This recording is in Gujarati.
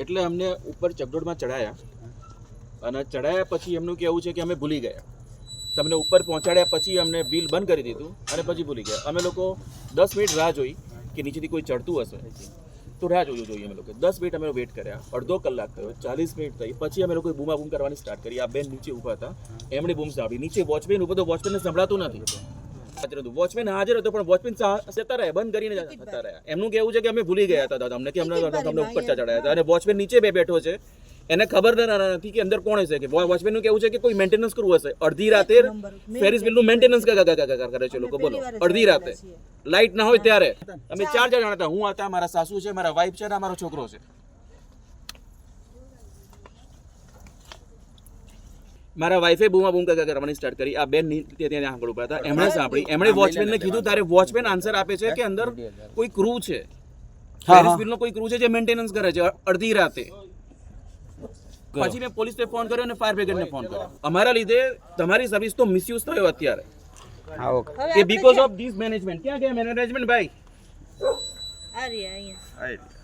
એટલે અમને ઉપર ચકડોળમાં ચડાયા અને ચડાયા પછી એમનું કહેવું છે કે અમે ભૂલી ગયા. તમને ઉપર પહોંચાડ્યા પછી અમને વ્હીલ બંધ કરી દીધું અને પછી ભૂલી ગયા. અમે લોકો દસ મિનિટ રાહ જોઈ કે નીચેથી કોઈ ચડતું હશે. તો રાહ જોયું જોઈએ અમે લોકો. દસ મિનિટ અમે વેઇટ કર્યા. અડધો કલાક થયો, ચાલીસ મિનિટ થઈ. પછી અમે લોકોએ બૂમા બૂમ કરવાની સ્ટાર્ટ કરી. આ બેન નીચે ઊભા હતા. એમણે બૂમ સાંભળી. નીચે વોચમેન ઊભો તો વોચમેનને સંભળાતું નથી. હતું વોચમેન હાજર હતો પણ વોચમેન જતા રહ્યા બંધ કરીને જતા રહ્યા. એમનું કેવું છે કે અમે ભૂલી ગયા હતા અમને કે અમને તમને ઉપર ચડાયા હતા. અને વોચમેન નીચે બે બેઠો છે. એને ખબર નથી કે અંદર કોણ હશે? કે વોચમેનનું કેવું છે કે કોઈ મેન્ટેનન્સ કરવું હશે. અડધી રાતે ફેરિસ બિલનું મેન્ટેનન્સ કરે છે લોકો. બોલો. અડધી રાતે. લાઇટ ના હોય ત્યારે. અમે ચાર જણા હતા. હું હતા મારા સાસુ છે મારા વાઈફ છે અને મારો છોકરો છે. મારા વાઈફે બૂમા બૂમ કરતા કરવાની સ્ટાર્ટ કરી. આ બેન ત્યાં આગળ ઊભા હતા એમણે સાંભળી. એમણે વોચમેનને કીધું તારે વોચમેન આન્સર આપે છે કે અંદર કોઈ ક્રૂ છે. ફેરિસ વ્હીલનો કોઈ ક્રૂ છે જે મેન્ટેનન્સ કરે છે અડધી રાતે. પછી મેં પોલીસને ફોન કર્યો અને ફાયર બ્રિગેડને ફોન કર્યો. અમારા લીધે તમારી સર્વિસ તો મિસયુઝ થયો અત્યારે. એ બીકોઝ ઓફ ધીસ મેનેજમેન્ટ ક્યાં ગયા મેનેજમેન્ટ ભાઈ? આ રહ્યા અહીંયા.